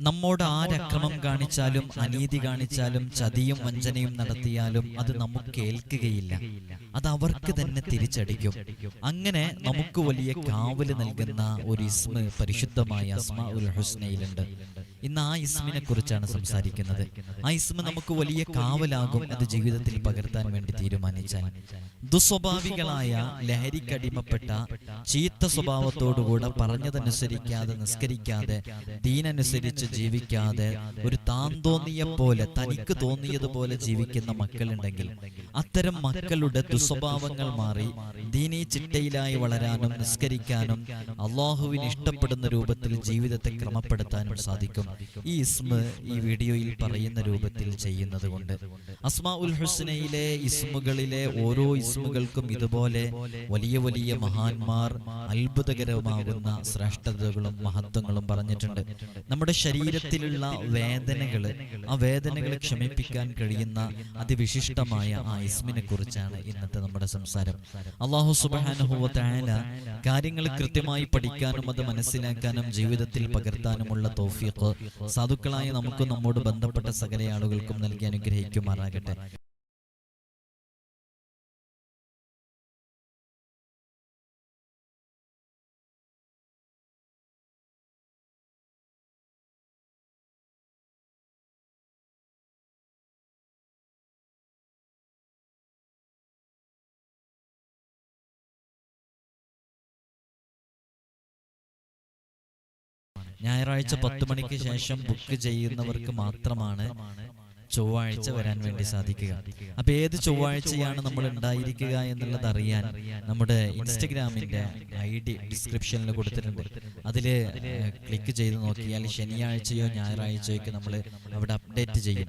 നമ്മോട് ആരക്രമം കാണിച്ചാലും അനീതി കാണിച്ചാലും ചതിയും വഞ്ചനയും നടത്തിയാലും അത് നമുക്ക് ഏൽക്കുകയില്ല അത് അവർക്ക് തന്നെ തിരിച്ചടിക്കും. അങ്ങനെ നമുക്ക് വലിയ കാവൽ നൽകുന്ന ഒരു ഇസ്മ പരിശുദ്ധമായ അസ്മ ഉൽ ഹുസ്നയിലുണ്ട്. ഇന്ന് ആ ഇസ്മിനെ കുറിച്ചാണ് സംസാരിക്കുന്നത്. ആ ഇസ്മ നമുക്ക് വലിയ കാവലാകും അത് ജീവിതത്തിൽ പകർത്താൻ വേണ്ടി തീരുമാനിച്ചാൽ. ദുസ്വഭാവികളായ ലഹരിക്കടിമപ്പെട്ട ചീത്ത സ്വഭാവത്തോടുകൂടെ പറഞ്ഞതനുസരിക്കാതെ നിസ്കരിക്കാതെ ദീനനുസരിച്ച് ജീവിക്കാതെ ഒരു താൻ തോന്നിയ പോലെ തനിക്ക് തോന്നിയതുപോലെ ജീവിക്കുന്ന മക്കളുണ്ടെങ്കിൽ അത്തരം മക്കളുടെ ദുസ്വഭാവങ്ങൾ മാറി ദീനി ചിട്ടയിലായി വളരാനും നിസ്കരിക്കാനും അള്ളാഹുവിന് ഇഷ്ടപ്പെടുന്ന രൂപത്തിൽ ജീവിതത്തെ ക്രമപ്പെടുത്താനും സാധിക്കും. ഈ ഇസ്മ ഈ വീഡിയോയിൽ പറയുന്ന രൂപത്തിൽ ചെയ്യുന്നത് കൊണ്ട്. അസ്മാ ഉൽ ഹുസ്നയിലെ ഇസ്മുകളിലെ ഓരോ ഇസ്മുകൾക്കും ഇതുപോലെ വലിയ വലിയ മഹാന്മാർ അത്ഭുതകരമാകുന്ന ശ്രേഷ്ഠതകളും മഹത്വങ്ങളും പറഞ്ഞിട്ടുണ്ട്. നമ്മുടെ ശരീരത്തിലുള്ള വേദനകൾ ആ വേദനകളെ ക്ഷമിപ്പിക്കാൻ കഴിയുന്ന അതിവിശിഷ്ടമായ ആ ഇസ്മിനെ കുറിച്ചാണ് ഇന്നത്തെ നമ്മുടെ സംസാരം. അള്ളാഹു സുബാനുഭവത്തായ കാര്യങ്ങൾ കൃത്യമായി പഠിക്കാനും അത് മനസ്സിലാക്കാനും ജീവിതത്തിൽ പകർത്താനുമുള്ള തോഫീഖ് സാധുക്കളായ നമുക്ക് നമ്മോട് ബന്ധപ്പെട്ട സകല ആളുകൾക്കും നൽകി അനുഗ്രഹിക്കുമാറാകട്ടെ. ഞായറാഴ്ച പത്ത് മണിക്ക് ശേഷം ബുക്ക് ചെയ്യുന്നവർക്ക് മാത്രമാണ് ചൊവ്വാഴ്ച വരാൻ വേണ്ടി സാധിക്കുക. അപ്പൊ ഏത് ചൊവ്വാഴ്ചയാണ് നമ്മൾ ഉണ്ടായിരിക്കുക എന്നുള്ളത് അറിയാൻ നമ്മുടെ ഇൻസ്റ്റഗ്രാമിന്റെ ഐ ഡി ഡിസ്ക്രിപ്ഷനിൽ കൊടുത്തിട്ടുണ്ട്. അതിൽ ക്ലിക്ക് ചെയ്ത് നോക്കിയാൽ ശനിയാഴ്ചയോ ഞായറാഴ്ചയോ ഒക്കെ നമ്മൾ അവിടെ അപ്ഡേറ്റ് ചെയ്യും.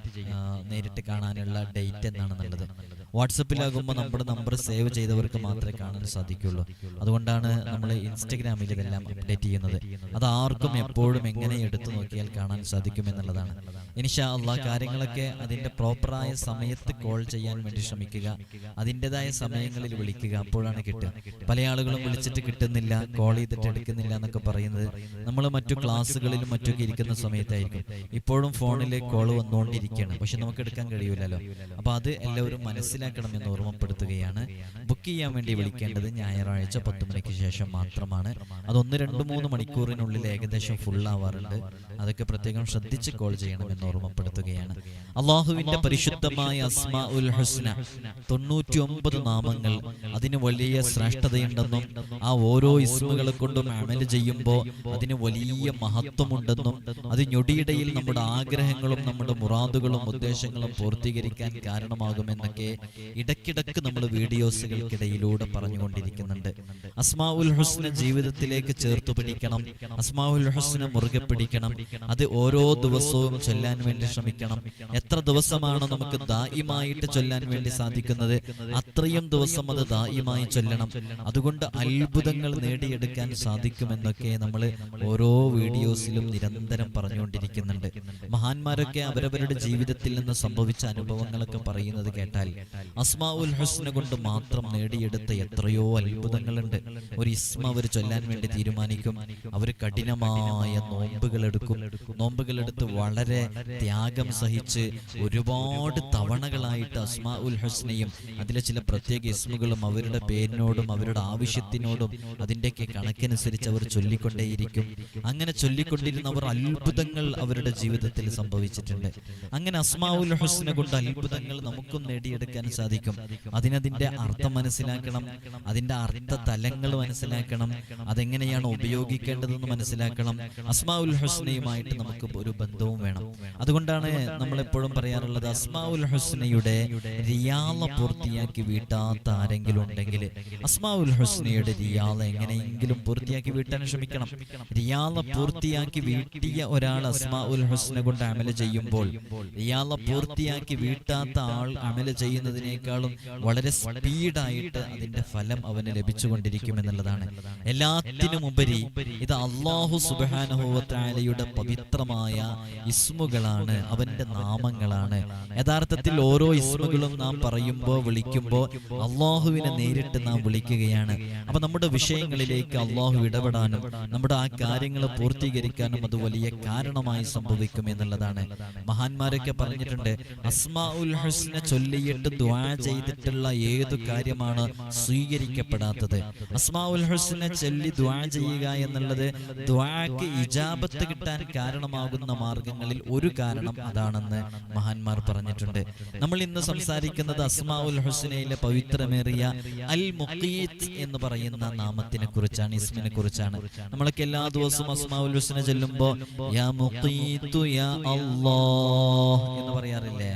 നേരിട്ട് കാണാനുള്ള ഡേറ്റ് എന്നാണെന്നുള്ളത് വാട്സപ്പിലാകുമ്പോൾ നമ്മുടെ നമ്പർ സേവ് ചെയ്തവർക്ക് മാത്രമേ കാണാൻ സാധിക്കുള്ളൂ. അതുകൊണ്ടാണ് നമ്മൾ ഇൻസ്റ്റഗ്രാമിൽ ഇതെല്ലാം അപ്ഡേറ്റ് ചെയ്യുന്നത്. അത് ആർക്കും എപ്പോഴും എങ്ങനെ എടുത്തു നോക്കിയാൽ കാണാൻ സാധിക്കും എന്നുള്ളതാണ് ഇനിഷാ അള്ളാ കാര്യങ്ങളൊക്കെ അതിന്റെ പ്രോപ്പറായ സമയത്ത് കോൾ ചെയ്യാൻ വേണ്ടി ശ്രമിക്കുക. അതിന്റെതായ സമയങ്ങളിൽ വിളിക്കുക. അപ്പോഴാണ് കിട്ടുക. പല ആളുകളും വിളിച്ചിട്ട് കിട്ടുന്നില്ല. കോൾ ചെയ്തിട്ട് എടുക്കുന്നില്ല എന്നൊക്കെ പറയുന്നത് നമ്മൾ മറ്റു ക്ലാസ്സുകളിലും മറ്റൊക്കെ ഇരിക്കുന്ന സമയത്തായിരിക്കും. ഇപ്പോഴും ഫോണിൽ കോൾ വന്നുകൊണ്ടിരിക്കുകയാണ്. പക്ഷെ നമുക്ക് എടുക്കാൻ കഴിയൂലല്ലോ അപ്പൊ അത് എല്ലാവരും മനസ്സിലാക്കണം എന്ന് ഓർമ്മപ്പെടുത്തുകയാണ്. ബുക്ക് ചെയ്യാൻ വേണ്ടി വിളിക്കേണ്ടത് ഞായറാഴ്ച പത്ത് മണിക്ക് ശേഷം മാത്രമാണ്. അത് ഒന്ന് രണ്ട് മൂന്ന് മണിക്കൂറിനുള്ളിൽ ഏകദേശം ഫുൾ ആവാറുണ്ട്. അതൊക്കെ പ്രത്യേകം ശ്രദ്ധിച്ച് കോൾ ചെയ്യണമെന്ന് ഓർമ്മപ്പെടുത്തുകയാണ്. അള്ളാഹുവിന്റെ പരിശുദ്ധമായ അസ്മ ഉൽ ഹുസ്ന തൊണ്ണൂറ്റി ഒമ്പത് നാമങ്ങൾ അതിന് വലിയ ശ്രേഷ്ഠതയുണ്ടെന്നും ആ ഓരോ ഇസ്മുകളെ കൊണ്ടും അമൽ ചെയ്യുമ്പോൾ അതിന് വലിയ മഹത്വമുണ്ടെന്നും അത് ഞൊടിയിടയിൽ നമ്മുടെ ആഗ്രഹങ്ങളും നമ്മുടെ മുറാദുകളും ഉദ്ദേശങ്ങളും പൂർത്തീകരിക്കാൻ കാരണമാകുമെന്നൊക്കെ ഇടയ്ക്കിടയ്ക്ക് നമ്മൾ വീഡിയോസുകൾക്കിടയിലൂടെ പറഞ്ഞുകൊണ്ടിരിക്കുന്നുണ്ട്. അസ്മാ ഉൽ ഹുസ്ന ജീവിതത്തിലേക്ക് ചേർത്തു പിടിക്കണം. അസ്മാ ഉൽ ഹുസ്ന മുറുകെ പിടിക്കണം. അത് ഓരോ ദിവസവും ചൊല്ലാൻ വേണ്ടി ശ്രമിക്കണം. എത്ര ദിവസമാണ് നമുക്ക് ദായിമായിട്ട് ചൊല്ലാൻ വേണ്ടി സാധിക്കുന്നത്? അത്രയും ദിവസം അത് ദായിമായി ചൊല്ലണം. അതുകൊണ്ട് അത്ഭുതങ്ങൾ നേടിയെടുക്കാൻ സാധിക്കുമെന്നൊക്കെ നമ്മൾ ഓരോ വീഡിയോസിലും നിരന്തരം പറഞ്ഞുകൊണ്ടിരിക്കുന്നുണ്ട്. മഹാന്മാരൊക്കെ അവരവരുടെ ജീവിതത്തിൽ നിന്ന് സംഭവിച്ച അനുഭവങ്ങളൊക്കെ പറയുന്നത് കേട്ടാൽ അസ്മാ ഉൽ ഹുസ്ന കൊണ്ട് മാത്രം നേടിയെടുത്ത എത്രയോ അത്ഭുതങ്ങളുണ്ട്. ഒരു ഇസ്മ അവർ ചൊല്ലാൻ വേണ്ടി തീരുമാനിക്കും. അവർ കഠിനമായ നോമ്പുകൾ എടുക്കും നോമ്പുകൾ എടുത്ത് വളരെ ത്യാഗം സഹിച്ച് ഒരുപാട് തവണകളായിട്ട് അസ്മാ ഉൽ ഹുസ്നയും അതിലെ ചില പ്രത്യേക ഇസ്മുകളും അവരുടെ പേരിനോടും അവരുടെ ആവശ്യത്തിനോടും അതിന്റെയൊക്കെ കണക്കനുസരിച്ച് അവർ ചൊല്ലിക്കൊണ്ടേയിരിക്കും. അങ്ങനെ ചൊല്ലിക്കൊണ്ടിരുന്നവർ അത്ഭുതങ്ങൾ അവരുടെ ജീവിതത്തിൽ സംഭവിച്ചിട്ടുണ്ട്. അങ്ങനെ അസ്മാ ഉൽ ഹുസ്ന കൊണ്ട് അത്ഭുതങ്ങൾ നമുക്കും നേടിയെടുക്കാൻ സാധിക്കും. അതിനതിന്റെ അർത്ഥം മനസ്സിലാക്കണം. അതിന്റെ അർത്ഥ തലങ്ങൾ മനസ്സിലാക്കണം. അതെങ്ങനെയാണ് ഉപയോഗിക്കേണ്ടതെന്ന് മനസ്സിലാക്കണം. അസ്മാഉൽ ഹുസ്നയുമായിട്ട് നമുക്ക് ഒരു ബന്ധവും വേണം. അതുകൊണ്ടാണ് നമ്മൾ എപ്പോഴും പറയാറുള്ളത് അസ്മാഉൽ ഹുസ്നയുടെ റിയാള പൂർത്തിയാക്കി വീട്ടാത്ത ആരെങ്കിലും ഉണ്ടെങ്കിൽ അസ്മാഉൽ ഹുസ്നയുടെ റിയാള എങ്ങനെയെങ്കിലും പൂർത്തിയാക്കി വീട്ടാൻ ശ്രമിക്കണം. റിയാള പൂർത്തിയാക്കി വീട്ടിയ ഒരാൾ അസ്മാഉൽ ഹുസ്ന കൊണ്ട് അമല ചെയ്യുമ്പോൾ റിയാള പൂർത്തിയാക്കി വീട്ടാത്ത ആൾ അമല ചെയ്യുന്നത് ചെയ്യുന്നതിനേക്കാളും വളരെ സ്പീഡായിട്ട് അതിന്റെ ഫലം അവന് ലഭിച്ചുകൊണ്ടിരിക്കും എന്നുള്ളതാണ് എല്ലാത്തിനും ഉപരി ഇത് അള്ളാഹു സുബാനുഭവത്താലയുടെ പവിത്രമായ ഇസ്മുകളാണ് അവന്റെ നാമങ്ങളാണ്. യഥാർത്ഥത്തിൽ ഓരോ ഇസ്മുകളും നാം പറയുമ്പോ വിളിക്കുമ്പോ അള്ളാഹുവിനെ നേരിട്ട് നാം വിളിക്കുകയാണ്. അപ്പൊ നമ്മുടെ വിഷയങ്ങളിലേക്ക് അള്ളാഹു ഇടപെടാനും നമ്മുടെ ആ കാര്യങ്ങൾ പൂർത്തീകരിക്കാനും അത് വലിയ കാരണമായി സംഭവിക്കും എന്നുള്ളതാണ് മഹാന്മാരൊക്കെ പറഞ്ഞിട്ടുണ്ട് അസ്മാ ഉൽ ചൊല്ലിയിട്ട് ദ്വാ ചെയ്തിട്ടുള്ള ഏതു കാര്യമാണ് സ്വീകരിക്കപ്പെടാത്തത്? അസ്മാഉൽ ഹുസ്ന ചൊല്ലി ദ്വാ ചെയ്യുക എന്നുള്ളത് ദ്വാക്ക് ഇജാബത്ത് കിട്ടാൻ കാരണമാകുന്ന മാർഗങ്ങളിൽ ഒരു കാരണം അതാണെന്ന് മഹാന്മാർ പറഞ്ഞിട്ടുണ്ട്. നമ്മൾ ഇന്ന് സംസാരിക്കുന്നത് അസ്മാഉൽ ഹുസ്നയിലെ പവിത്രമേറിയ അൽ മുഖീത് എന്ന് പറയുന്ന നാമത്തിനെ കുറിച്ചാണ് ഇസ്മിനെ കുറിച്ചാണ്. നമ്മളൊക്കെ എല്ലാ ദിവസവും അസ്മാഉൽ ഹുസ്ന ചെല്ലുമ്പോ യാ മുഖീത്തു യാ അല്ലാഹ് എന്ന് പറയാറില്ലേ?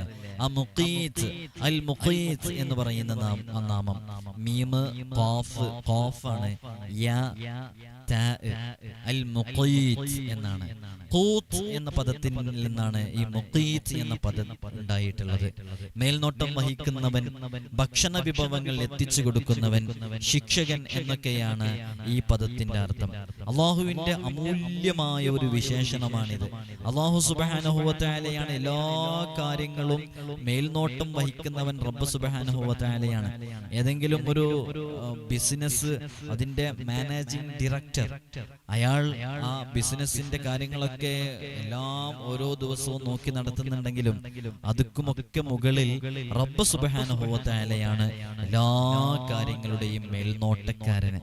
അൽ മുഖീത്ത് എന്ന് പറയുന്ന നാമം. മീമ് കോഫ് കോഫാണ് യാ അൽ എന്നാണ്. കൂത്ത് എന്ന പദത്തിൽ നിന്നാണ് ഈ മുഖീത്ത് എന്ന പദം ഉണ്ടായിട്ടുള്ളത്. മേൽനോട്ടം വഹിക്കുന്നവൻ ഭക്ഷണ വിഭവങ്ങൾ എത്തിച്ചു കൊടുക്കുന്നവൻ ശിക്ഷകൻ എന്നൊക്കെയാണ് ഈ പദത്തിന്റെ അർത്ഥം. അള്ളാഹുവിന്റെ അമൂല്യമായ ഒരു വിശേഷണമാണിത്. അള്ളാഹു സുബാനുഭവത്തായാലെയാണ് എല്ലാ കാര്യങ്ങളും മേൽനോട്ടം വഹിക്കുന്നവൻ റബ്ബ് സുബാനുഭവത്തായാലെയാണ് ഏതെങ്കിലും ഒരു ബിസിനസ് അതിന്റെ മാനേജിംഗ് ഡയറക്ടർ. അയാൾ ആ ബിസിനസിന്റെ കാര്യങ്ങളൊക്കെ എല്ലാം ഓരോ ദിവസവും നോക്കി നടത്തുന്നുണ്ടെങ്കിലും അതുക്കുമൊക്കെ മുകളിൽ റബ്ബ് സുബാനുഭവത്തായാലെയാണ് എല്ലാ കാര്യങ്ങളുടെയും മേൽനോട്ടക്കാരന്.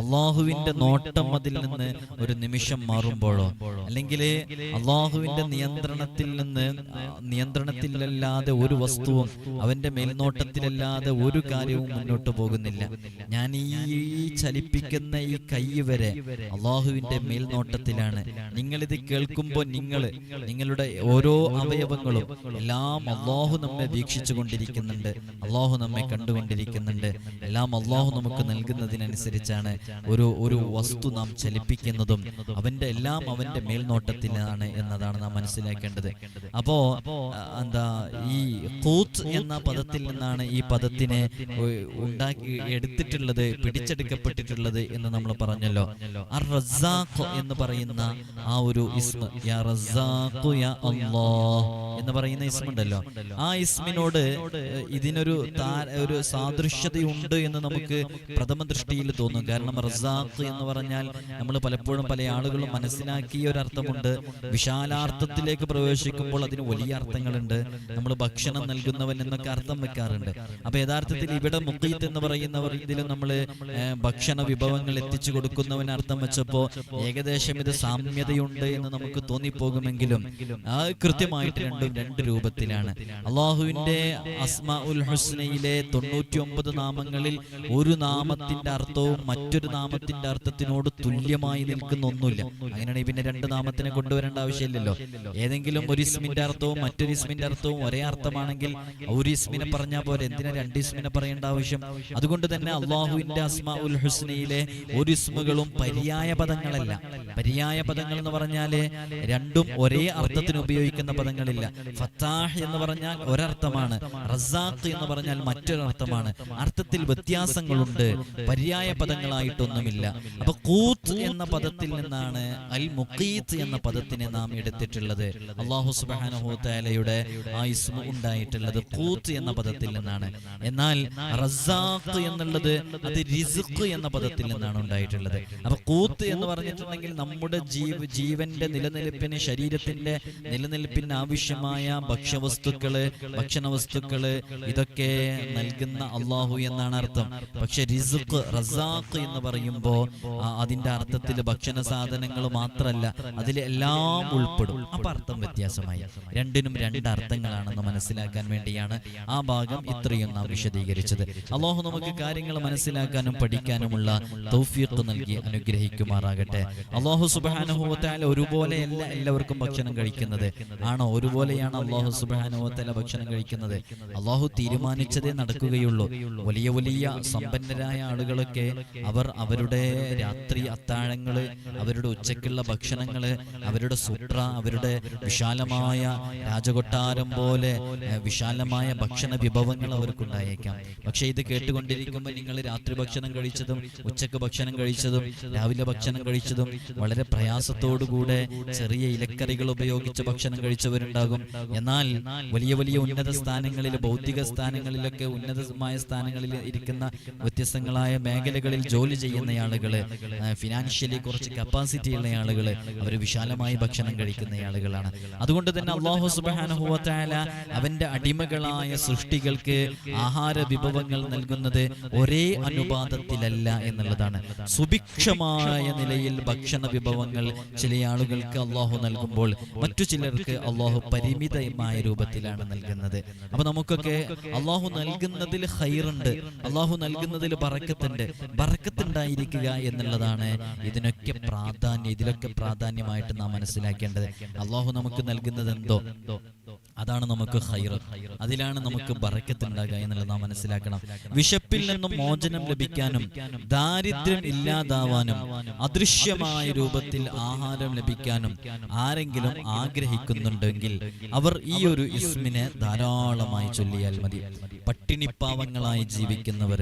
അള്ളാഹുവിന്റെ നോട്ടം അതിൽ നിന്ന് ഒരു നിമിഷം മാറുമ്പോഴോ അല്ലെങ്കിൽ അള്ളാഹുവിന്റെ നിയന്ത്രണത്തിൽ നിന്ന് നിയന്ത്രണത്തിലല്ലാതെ ഒരു വസ്തുവും അവന്റെ മേൽനോട്ടത്തിലല്ലാതെ ഒരു കാര്യവും മുന്നോട്ട് പോകുന്നില്ല. ഞാൻ ഈ ചലിപ്പിക്കുന്ന ഈ കൈ വരെ അള്ളാഹുവിന്റെ മേൽനോട്ടത്തിലാണ്. നിങ്ങളിത് കേൾക്കുമ്പോൾ നിങ്ങൾ നിങ്ങളുടെ ഓരോ അവയവങ്ങളും എല്ലാം അള്ളാഹു നമ്മെ വീക്ഷിച്ചു കൊണ്ടിരിക്കുന്നുണ്ട് അള്ളാഹു നമ്മെ കണ്ടുകൊണ്ടിരിക്കുന്നുണ്ട്. എല്ലാം അള്ളാഹു നമുക്ക് നൽകുന്നതിനനുസരിച്ചാണ് ഒരു ഒരു വസ്തു നാം ചലിപ്പിക്കുന്നതും അവന്റെ എല്ലാം അവന്റെ മേൽനോട്ടത്തിലാണ് എന്നതാണ് നാം മനസ്സിലാക്കേണ്ടത്. അപ്പോ എന്താ ഈ കൂത്ത് എന്ന പദത്തിൽ നിന്നാണ് ഈ പദത്തിനെ ഉണ്ടാക്കി എടുത്തിട്ടുള്ളത് പിടിച്ചെടുക്കപ്പെട്ടിട്ടുള്ളത് എന്ന് നമ്മൾ പറഞ്ഞല്ലോ. അർ റസാഖ് എന്ന് പറയുന്ന ആ ഒരു ഇസ്മ യാ റസാഖു യാ അല്ലാഹ് എന്ന് പറയുന്ന ഇസ്മുണ്ടല്ലോ. ആ ഇസ്മിനോട് ഇതിനൊരു ഒരു സാദൃശ്യതയുണ്ട് എന്ന് നമുക്ക് പ്രഥമ ദൃഷ്ടിയിൽ തോന്നും. കാരണം റസാഖ് എന്ന് പറഞ്ഞാൽ നമ്മൾ പലപ്പോഴും പല ആളുകളും മനസ്സിലാക്കിയ ഒരു അർത്ഥമുണ്ട്. വിശാലാർത്ഥത്തിലേക്ക് പ്രവേശിക്കുമ്പോൾ അതിന് വലിയ അർത്ഥങ്ങളുണ്ട്. നമ്മൾ ഭക്ഷണം നൽകുന്നവൻ എന്നൊക്കെ അർത്ഥം വെക്കാറുണ്ട്. അപ്പൊ യഥാർത്ഥത്തിൽ ഇവിടെ മുക്കീത്ത് എന്ന് പറയുന്നവർ ഇതിലും നമ്മൾ ഭക്ഷണ വിഭവങ്ങൾ എത്തിച്ചു കൊടുക്കുന്നവൻ അർത്ഥം വെച്ചപ്പോ ഏകദേശം ഇത് സാമ്യതയുണ്ട് എന്ന് നമുക്ക് തോന്നിപ്പോകുമെങ്കിലും ആ കൃത്യമായിട്ട് രണ്ടും രണ്ട് രൂപത്തിലാണ്. അള്ളാഹുവിന്റെ അസ്മ ഉൽ ഹുസ്നയിലെ തൊണ്ണൂറ്റി ഒമ്പത് നാമങ്ങളിൽ ഒരു നാമത്തിന്റെ അർത്ഥവും മറ്റൊരു നാമത്തിന്റെ അർത്ഥത്തിനോട് തുല്യമായി നിൽക്കുന്ന ഒന്നുമില്ല അങ്ങനെയാണെങ്കിൽ പിന്നെ രണ്ട് നാമത്തിനെ കൊണ്ടുവരേണ്ട ആവശ്യമില്ലല്ലോ. ഏതെങ്കിലും ഒരു ഇസ്മിന്റെ അർത്ഥവും മറ്റൊരു ഇസ്മിന്റെ അർത്ഥവും ഒരേ അർത്ഥമാണെങ്കിൽ ഒരു ഇസ്മിനെ പറഞ്ഞാൽ പോലെ എന്തിനാ രണ്ട് ഇസ്മിനെ പറയേണ്ട ആവശ്യം? അതുകൊണ്ട് തന്നെ അള്ളാഹുവിന്റെ അസ്മ ഉൽ ഹുസ്നയിലെ ഒരു ഇസ്മുകളും പര്യായ പദങ്ങളല്ല. പര്യായ പദങ്ങൾ എന്ന് പറഞ്ഞാൽ രണ്ടും ഒരേ അർത്ഥത്തിന് ഉപയോഗിക്കുന്ന പദങ്ങളില്ല. ഫത്താഹ് എന്ന് പറഞ്ഞാൽ ഒരർത്ഥമാണ്. റസാഖ് എന്ന് പറഞ്ഞാൽ മറ്റൊരർത്ഥമാണ്. അർത്ഥത്തിൽ വ്യത്യാസങ്ങളുണ്ട്. പര്യായ പദങ്ങളായിട്ടൊന്നുമില്ല. അപ്പൊ കൂത്ത് എന്ന പദത്തിൽ നിന്നാണ് അൽ മുഖീത്ത് എന്ന പദത്തിനെ നാം എടുത്തിട്ടുള്ളത്. അള്ളാഹു സുബാനഹുത്താലയുടെ ആ ഇസ്മു ഉണ്ടായിട്ടുള്ളത് കൂത്ത് എന്ന പദത്തിൽ നിന്നാണ്. എന്നാൽ റസാഖ് എന്നുള്ളത് അത് റിസുഖ് എന്ന പദത്തിൽ നിന്നാണ് ഉണ്ടായിട്ടുള്ളത്. അപ്പൊ കൂത്ത് എന്ന് പറഞ്ഞിട്ടുണ്ടെങ്കിൽ നമ്മുടെ ജീവ ജീവന്റെ നിലനിൽപ്പിന് ശരീരത്തിന്റെ നിലനിൽപ്പിന് ആവശ്യമായ ഭക്ഷ്യവസ്തുക്കൾ ഭക്ഷണ വസ്തുക്കൾ ഇതൊക്കെ നൽകുന്ന അള്ളാഹു എന്നാണ് അർത്ഥം. പക്ഷെ റിസുഖ് റസാഖ് എന്ന് പറയുമ്പോ അതിന്റെ അർത്ഥത്തിൽ ഭക്ഷണ സാധനങ്ങൾ മാത്രമല്ല അതിൽ എല്ലാം ഉൾപ്പെടും. അപ്പൊ അർത്ഥം വ്യത്യാസമായി. രണ്ടിനും രണ്ട് അർത്ഥങ്ങളാണെന്ന് മനസ്സിലാക്കാൻ വേണ്ടിയാണ് ആ ഭാഗം ഇത്രയും നാം വിശദീകരിച്ചത്. അള്ളാഹു നമുക്ക് കാര്യങ്ങൾ മനസ്സിലാക്കാനും പഠിക്കാനുമുള്ള തൗഫീഖ് നൽകി അനുഗ്രഹിക്കുമാറാകട്ടെ. അള്ളാഹു സുബാനുഭവത്താൽ ഒരുപോലെയല്ല എല്ലാവർക്കും ഭക്ഷണം കഴിക്കുന്നത്. ആണോ? ഒരുപോലെയാണ് അള്ളാഹു സുബാനുഭവത്താല ഭക്ഷണം കഴിക്കുന്നത്. അള്ളാഹു തീരുമാനിച്ചതേ നടക്കുകയുള്ളൂ. വലിയ വലിയ സമ്പന്നരായ ആളുകളൊക്കെ അവർ അവരുടെ രാത്രി അത്താഴങ്ങൾ അവരുടെ ഉച്ചക്കുള്ള ഭക്ഷണങ്ങൾ അവരുടെ സുട്ര അവരുടെ വിശാലമായ രാജകൊട്ടാരം പോലെ വിശാലമായ ഭക്ഷണ വിഭവങ്ങൾ അവർക്കുണ്ടായേക്കാം. പക്ഷെ ഇത് കേട്ടുകൊണ്ടിരിക്കുമ്പോൾ നിങ്ങൾ രാത്രി ഭക്ഷണം കഴിച്ചതും ഉച്ചയ്ക്ക് ഭക്ഷണം കഴിച്ചതും രാവിലെ ഭക്ഷണം കഴിച്ചതും വളരെ പ്രയാസത്തോടുകൂടെ ചെറിയ ഇലക്കറികൾ ഉപയോഗിച്ച് ഭക്ഷണം കഴിച്ചവരുണ്ടാകും. എന്നാൽ വലിയ വലിയ ഉന്നത സ്ഥാനങ്ങളിൽ ഭൗതിക സ്ഥാനങ്ങളിലൊക്കെ ഉന്നതമായ സ്ഥാനങ്ങളിൽ ഇരിക്കുന്ന വ്യത്യസ്തങ്ങളായ മേഖലകളിൽ ജോലി ചെയ്യുന്ന ആളുകൾ ഫിനാൻഷ്യലി കുറച്ച് കപ്പാസിറ്റി ഉള്ള ആളുകൾ അവർ വിശാലമായി ഭക്ഷണം കഴിക്കുന്ന ആളുകളാണ്. അതുകൊണ്ട് തന്നെ അള്ളാഹു സുബാനുഭവത്തായ അവന്റെ അടിമകളായ സൃഷ്ടികൾക്ക് ആഹാര വിഭവങ്ങൾ നൽകുന്നത് ഒരേ അനുപാതത്തിലല്ല എന്നുള്ളതാണ്. സുഭിക്ഷമായ നിലയിൽ ഭക്ഷണ വിഭവങ്ങൾ ചില ആളുകൾക്ക് അള്ളാഹു നൽകുമ്പോൾ മറ്റു ചിലർക്ക് അള്ളാഹു പരിമിതമായ രൂപത്തിലാണ് നൽകുന്നത്. അപ്പൊ നമുക്കൊക്കെ അള്ളാഹു നൽകുന്നതിൽ ഹൈറുണ്ട് അള്ളാഹു നൽകുന്നതിൽ ബറക്കത്തുണ്ട്. ബറക്കത്തുണ്ടായിരിക്കുക എന്നുള്ളതാണ് ഇതിനൊക്കെ പ്രാധാന്യം. ഇതിലൊക്കെ പ്രാധാന്യമായിട്ട് നാം മനസ്സിലാക്കേണ്ടത്. അള്ളാഹു നമുക്ക് നൽകുന്നത് എന്തോ അതാണ് നമുക്ക് ഹൈർ അതിലാണ് നമുക്ക് ബറക്കത്തുണ്ടാകുക എന്നുള്ളത് നാം മനസ്സിലാക്കണം. വിശപ്പിൽ നിന്നും മോചനം ലഭിക്കാനും ദാരിദ്ര്യം ഇല്ലാതാവാനും അദൃശ്യമായ രൂപത്തിൽ ആഹാരം ലഭിക്കാനും ആരെങ്കിലും ആഗ്രഹിക്കുന്നുണ്ടെങ്കിൽ അവർ ഈ ഒരു ഇസ്മിനെ ധാരാളമായി ചൊല്ലിയാൽ മതി. പട്ടിണിപ്പാവങ്ങളായി ജീവിക്കുന്നവർ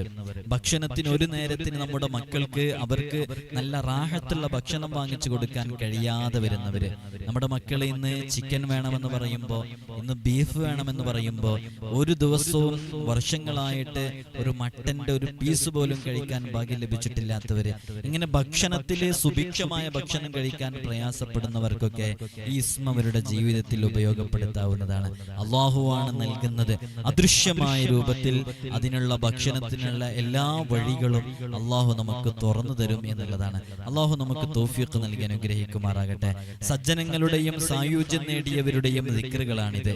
ഭക്ഷണത്തിന് ഒരു നേരത്തിന് നമ്മുടെ മക്കൾക്ക് അവർക്ക് നല്ല റാഹത്തുള്ള ഭക്ഷണം വാങ്ങിച്ചു കൊടുക്കാൻ കഴിയാതെ വരുന്നവര് നമ്മുടെ മക്കൾ ഇന്ന് ചിക്കൻ വേണമെന്ന് പറയുമ്പോൾ ഇന്ന് ബീഫ് വേണമെന്ന് പറയുമ്പോൾ ഒരു ദിവസവും വർഷങ്ങളായിട്ട് ഒരു മട്ടന്റെ ഒരു പീസ് പോലും കഴിക്കാൻ ഭാഗ്യം ലഭിച്ചിട്ടില്ലാത്തവര്. ഇങ്ങനെ ഭക്ഷണത്തിൽ സുഭിക്ഷമായ ഭക്ഷണം കഴിക്കാൻ പ്രയാസപ്പെടുന്നവർക്കൊക്കെ ഈ ഇസ്മ അവരുടെ ജീവിതത്തിൽ ഉപയോഗപ്പെടുത്താവുന്നതാണ്. അള്ളാഹുവാണ് നൽകുന്നത്. അദൃശ്യമായ രൂപത്തിൽ അതിനുള്ള ഭക്ഷണത്തിനുള്ള എല്ലാ വഴികളും അള്ളാഹു നമുക്ക് തുറന്നു തരും എന്നുള്ളതാണ്. അള്ളാഹു നമുക്ക് തോഫിയൊക്കെ നൽകി അനുഗ്രഹിക്കുമാറാകട്ടെ. സജ്ജനങ്ങളുടെയും സായുജ്യം നേടിയവരുടെയും ദിക്കറുകളാണിത്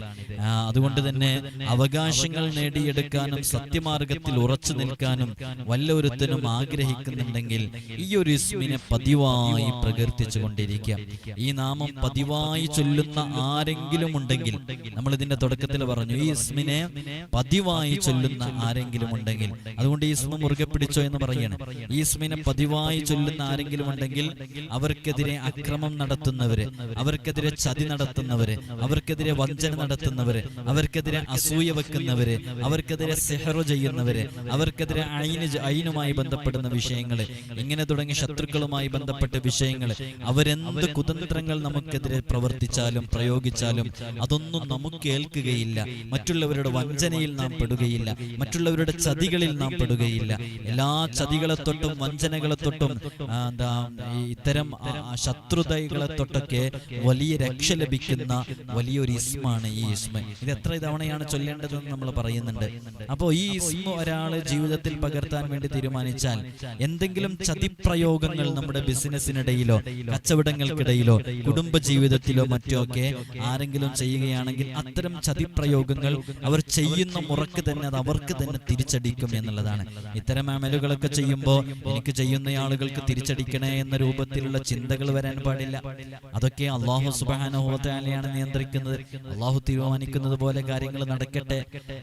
അതുകൊണ്ട് തന്നെ അവകാശങ്ങൾ നേടിയെടുക്കാനും സത്യമാർഗത്തിൽ ഉറച്ചു നിൽക്കാനും വല്ലൊരുത്തനും ആഗ്രഹിക്കുന്നുണ്ടെങ്കിൽ ഈ ഒരു ഇസ്മിനെ പതിവായി പ്രകീർത്തിച്ചു കൊണ്ടിരിക്കുക. ഈ നാമം പതിവായി ചൊല്ലുന്ന ആരെങ്കിലും ഉണ്ടെങ്കിൽ നമ്മൾ ഇതിന്റെ തുടക്കത്തിൽ പറഞ്ഞു ഈ ഇസ്മിനെ പതിവായി ചൊല്ലുന്ന ആരെങ്കിലും ഉണ്ടെങ്കിൽ അതുകൊണ്ട് ഈ ഇസ്മ മുറുകെ പിടിച്ചോ എന്ന് പറയണം. ഈ ഇസ്മിനെ പതിവായി ചൊല്ലുന്ന ആരെങ്കിലും ഉണ്ടെങ്കിൽ അവർക്കെതിരെ അക്രമം നടത്തുന്നവര് അവർക്കെതിരെ ചതി നടത്തുന്നവര് അവർക്കെതിരെ വഞ്ചന നടത്തുന്നവര് അവർക്കെതിരെ അസൂയ വെക്കുന്നവര് അവർക്കെതിരെ സെഹറു ചെയ്യുന്നവര് അവർക്കെതിരെ അയിന് അയിനുമായി ബന്ധപ്പെടുന്ന വിഷയങ്ങൾ ഇങ്ങനെ തുടങ്ങിയ ശത്രുക്കളുമായി ബന്ധപ്പെട്ട വിഷയങ്ങൾ അവരെന്ത് കുതന്ത്രങ്ങൾ നമുക്കെതിരെ പ്രവർത്തിച്ചാലും പ്രയോഗിച്ചാലും അതൊന്നും നമുക്ക് ഏൽക്കുകയില്ല. മറ്റുള്ളവരുടെ വഞ്ചനയിൽ നാം പെടുകയില്ല. മറ്റുള്ളവരുടെ ചതികളിൽ നാം പെടുകയില്ല. എല്ലാ ചതികളെ തൊട്ടും വഞ്ചനകളെ തൊട്ടും എന്താ ഇത്തരം ശത്രുതകളെ തൊട്ടൊക്കെ വലിയ രക്ഷ ലഭിക്കുന്ന വലിയൊരു ഇസ്മാണ് ഈ ഇസ്മ ഇത് എത്ര തവണയാണ് ചൊല്ലേണ്ടതെന്ന് നമ്മൾ പറയുന്നുണ്ട്. അപ്പോൾ ഈ ഇസ്മ ഒരാൾ ജീവിതത്തിൽ പകർത്താൻ വേണ്ടി തീരുമാനിച്ചാൽ എന്തെങ്കിലും ചതിപ്രയോഗങ്ങൾ നമ്മുടെ ബിസിനസ്സിനിടയിലോ കച്ചവടങ്ങൾക്കിടയിലോ കുടുംബ ജീവിതത്തിലോ മറ്റോ ഒക്കെ ആരെങ്കിലും ചെയ്യുകയാണെങ്കിൽ അത്തരം ചതിപ്രയോഗങ്ങൾ അവർ ചെയ്യുന്ന മുറക്ക് തന്നെ അത് അവർക്ക് തന്നെ തിരിച്ചടിക്കും എന്നുള്ളതാണ്. ഇത്തരം അമലുകളൊക്കെ ചെയ്യുമ്പോൾ എനിക്ക് ചെയ്യുന്ന ആളുകൾക്ക് തിരിച്ചടിക്കണേ എന്ന രൂപത്തിലുള്ള ചിന്തകൾ വരാൻ പാടില്ല. അതൊക്കെ അള്ളാഹു സുബാനുഭവത്തെയാണ് നിയന്ത്രിക്കുന്നത്. അള്ളാഹു തീരുമാനിക്കുന്നത് പോലെ കാര്യങ്ങൾ നടക്കട്ടെ.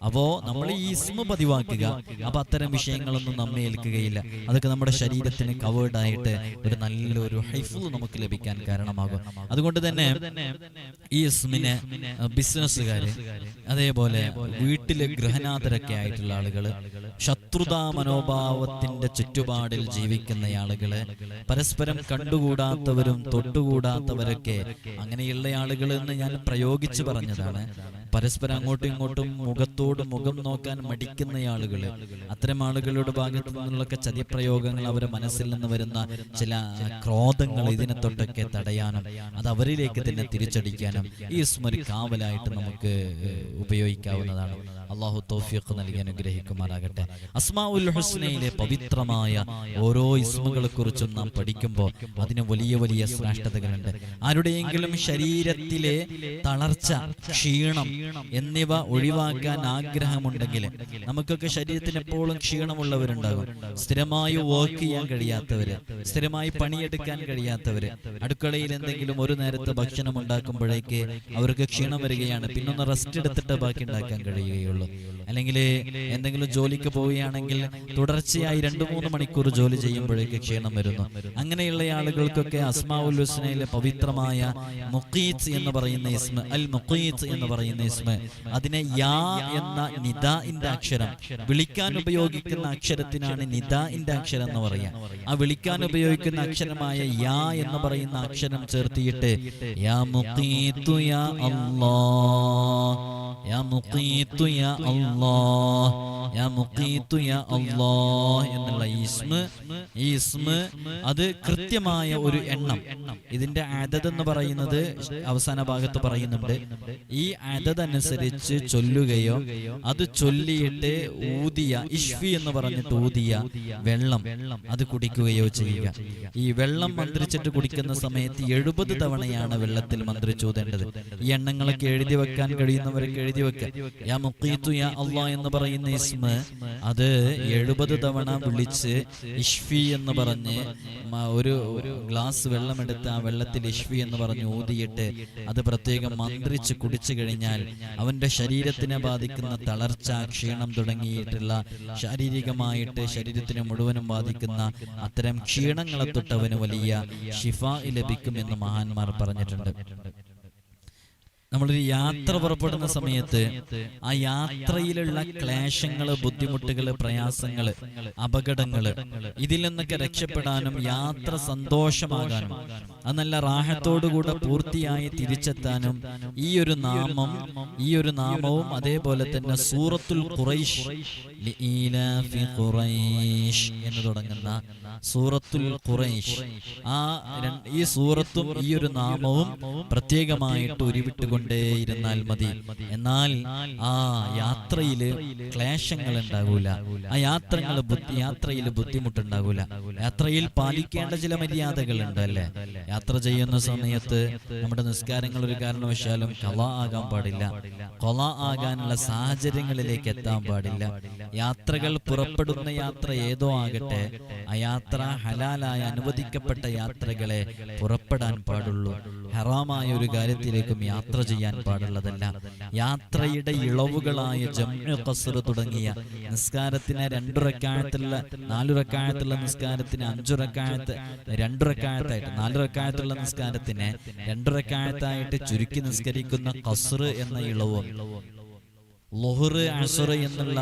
അപ്പോ നമ്മൾ ഈ ഇസ്മ പതിവാക്കുക. അപ്പൊ അത്തരം വിഷയങ്ങളൊന്നും നമ്മെ ഏൽക്കുകയില്ല. അതൊക്കെ നമ്മുടെ ശരീരത്തിന് കവേർഡ് ആയിട്ട് ഒരു നല്ലൊരു ഹൈഫുൾ നമുക്ക് ലഭിക്കാൻ കാരണമാകും. അതുകൊണ്ട് തന്നെ ഈ ഇസ്മിനെ ബിസിനസ്സുകാര് അതേപോലെ വീട്ടിലെ ഗൃഹനാഥരൊക്കെ ആയിട്ടുള്ള ആളുകൾ ശത്രുതാ മനോഭാവത്തിന്റെ ചുറ്റുപാടിൽ ജീവിക്കുന്ന ആളുകൾ പരസ്പരം കണ്ടുകൂടാത്തവരും തൊട്ടുകൂടാത്തവരൊക്കെ അങ്ങനെയുള്ള ആളുകൾ എന്ന് ഞാൻ പ്രയോഗിച്ചു പറഞ്ഞതാണ്. പരസ്പരം അങ്ങോട്ടും ഇങ്ങോട്ടും മുഖത്തോട് മുഖം നോക്കാൻ മടിക്കുന്ന ആളുകൾ അത്തരം ആളുകളുടെ ഭാഗത്തു നിന്നുള്ളൊക്കെ ചതിപ്രയോഗങ്ങൾ അവരുടെ മനസ്സിൽ നിന്ന് വരുന്ന ചില ക്രോധങ്ങൾ ഇതിനെ തൊട്ടൊക്കെ തടയാനും അത് അവരിലേക്ക് തന്നെ തിരിച്ചടിക്കാനും ഈ സ്മരി കാവലായിട്ട് നമുക്ക് ഉപയോഗിക്കാവുന്നതാണ്. അള്ളാഹു തൗഫീഖ് നൽകി അനുഗ്രഹിക്കുമാറാകട്ടെ. അസ്മാഉൽ ഹുസ്നയിലെ പവിത്രമായ ഓരോ ഇസ്മുകളെ കുറിച്ചും നാം പഠിക്കുമ്പോൾ അതിന് വലിയ വലിയ ശ്രേഷ്ഠതകളുണ്ട്. ആരുടെയെങ്കിലും ശരീരത്തിലെ തളർച്ച ക്ഷീണം എന്നിവ ഒഴിവാക്കാൻ ആഗ്രഹമുണ്ടെങ്കിൽ നമുക്കൊക്കെ ശരീരത്തിന് എപ്പോഴും ക്ഷീണമുള്ളവരുണ്ടാകും. സ്ഥിരമായി വർക്ക് ചെയ്യാൻ കഴിയാത്തവര് സ്ഥിരമായി പണിയെടുക്കാൻ കഴിയാത്തവര് അടുക്കളയിൽ എന്തെങ്കിലും ഒരു നേരത്തെ ഭക്ഷണം ഉണ്ടാക്കുമ്പോഴേക്ക് അവർക്ക് ക്ഷീണം വരികയാണ്. പിന്നൊന്ന് റെസ്റ്റ് എടുത്തിട്ട് ബാക്കി ഉണ്ടാക്കാൻ കഴിയുകയുള്ളൂ അല്ലെങ്കിൽ എന്തെങ്കിലും ജോലിക്ക് പോവുകയാണെങ്കിൽ തുടർച്ചയായി രണ്ടു മൂന്ന് മണിക്കൂർ ജോലി ചെയ്യുമ്പോഴേക്ക് ക്ഷീണം വരുന്നു. അങ്ങനെയുള്ള ആളുകൾക്കൊക്കെ അസ്മാഉൽ ഹുസ്നയിലെ പവിത്രമായ മുഖീത്ത് എന്ന് പറയുന്ന ഇസ്മ അൽ മുഖീത്ത് എന്ന് പറയുന്ന ഇസ്മ അതിനെ യാ എന്ന നിദാഇന്റെ അക്ഷരം. വിളിക്കാൻ ഉപയോഗിക്കുന്ന അക്ഷരത്തിനാണ് നിദാഇന്റെ അക്ഷരം എന്ന് പറയാം ആ വിളിക്കാൻ ഉപയോഗിക്കുന്ന അക്ഷരമായ യാ എന്ന് പറയുന്ന അക്ഷരം ചേർത്തിയിട്ട് യാ മുഖീത്തു യാ അല്ലാഹ് യാ മുഖീത്തു യാ അല്ലാഹ് യാ മുഖീത്തു യാ അല്ലാഹ് എന്നുള്ള ഇസ്മ ഈ ഇസ്മ അത് കൃത്യമായ ഒരു എണ്ണം. ഇതിന്റെ അതെന്ന് എന്ന് പറയുന്നത് അവസാന ഭാഗത്ത് പറയുന്നുണ്ട്. ഈ അതത് അതനുസരിച്ച് ചൊല്ലുകയോ അത് ചൊല്ലിയിട്ട് ഊതിയ ഇഷ്ഫി എന്ന് പറഞ്ഞിട്ട് ഊതിയ വെള്ളം അത് കുടിക്കുകയോ ചെയ്യുക. ഈ വെള്ളം മന്ത്രിച്ചിട്ട് കുടിക്കുന്ന സമയത്ത് എഴുപത് തവണയാണ് വെള്ളത്തിൽ മന്ത്രിച്ചൂതേണ്ടത് ഈ എണ്ണങ്ങളൊക്കെ എഴുതി വെക്കാൻ കഴിയുന്നവരൊക്കെ എഴുതി വെക്കുക യാ യാ എന്ന് പറയുന്ന ഇസ്മ അത് എഴുപത് തവണ വിളിച്ച് ഇഷ്ഫി എന്ന് പറഞ്ഞ് ഒരു ഒരു ഗ്ലാസ് വെള്ളമെടുത്ത് ആ വെള്ളത്തിൽ ഇഷ്ഫി എന്ന് പറഞ്ഞ് ഊതിയിട്ട് അത് പ്രത്യേകം മന്ത്രിച്ച് കുടിച്ചു കഴിഞ്ഞാൽ അവന്റെ ശരീരത്തിനെ ബാധിക്കുന്ന തളർച്ച ക്ഷീണം തുടങ്ങിയിട്ടുള്ള ശാരീരികമായിട്ട് ശരീരത്തിന് മുഴുവനും ബാധിക്കുന്ന അത്തരം ക്ഷീണങ്ങളെ തൊട്ടവന് വലിയ ഷിഫ ലഭിക്കുമെന്ന് മഹാന്മാർ പറഞ്ഞിട്ടുണ്ട്. നമ്മളൊരു യാത്ര പുറപ്പെടുന്ന സമയത്ത് ആ യാത്രയിലുള്ള ക്ലേശങ്ങൾ ബുദ്ധിമുട്ടുകൾ പ്രയാസങ്ങൾ അപകടങ്ങൾ ഇതിൽ നിന്നൊക്കെ രക്ഷപ്പെടാനും യാത്ര സന്തോഷമാകാനും അത് നല്ല റാഹത്തോടുകൂടെ പൂർത്തിയായി തിരിച്ചെത്താനും ഈ ഒരു നാമം ഈ ഒരു നാമവും അതേപോലെ തന്നെ സൂറത്തുൽ ഖുറൈഷ് ഖുറൈഷ് എന്ന് തുടങ്ങുന്ന സൂറത്തുൽ ഖുറൈഷ് ആ ഈ സൂറത്തും ഈ ഒരു നാമവും പ്രത്യേകമായിട്ട് ഉരുവിട്ടുകൊണ്ടേയിരുന്നാൽ മതി. എന്നാൽ ആ യാത്രയിൽ ക്ലേശങ്ങൾ ഉണ്ടാകൂല. ആ യാത്രകൾ യാത്രയിൽ ബുദ്ധിമുട്ടുണ്ടാകൂല. യാത്രയിൽ പാലിക്കേണ്ട ചില മര്യാദകൾ ഉണ്ട് അല്ലേ? യാത്ര ചെയ്യുന്ന സമയത്ത് നമ്മുടെ നിസ്കാരങ്ങൾ ഒരു കാരണവശാലും കല ആകാൻ പാടില്ല. കൊല ആകാനുള്ള സാഹചര്യങ്ങളിലേക്ക് എത്താൻ പാടില്ല. യാത്രകൾ പുറപ്പെടുന്ന യാത്ര ഏതോ ആകട്ടെ ആ യാത്ര ഹലാലായ അനുവദിക്കപ്പെട്ട യാത്രകളെ പുറപ്പെടാൻ പാടുള്ളൂ. ഹറാമായ ഒരു കാര്യത്തിലേക്കും യാത്ര ചെയ്യാൻ പാടുള്ളതല്ല. യാത്രയുടെ ഇളവുകളായ ജമ്മു കസർ തുടങ്ങിയ നിസ്കാരത്തിന് രണ്ടുറക്കാഴത്തുള്ള നാലുറക്കാഴത്തുള്ള നിസ്കാരത്തിന് അഞ്ചുറക്കാഴത്ത് രണ്ടുറക്കാഴത്തായിട്ട് നാലുറക്കാഴത്തുള്ള നിസ്കാരത്തിന് രണ്ടുറക്കാഴത്തായിട്ട് ചുരുക്കി നിസ്കരിക്കുന്ന കസർ എന്ന ഇളവും. ലൊഹർ അസുർ എന്നുള്ള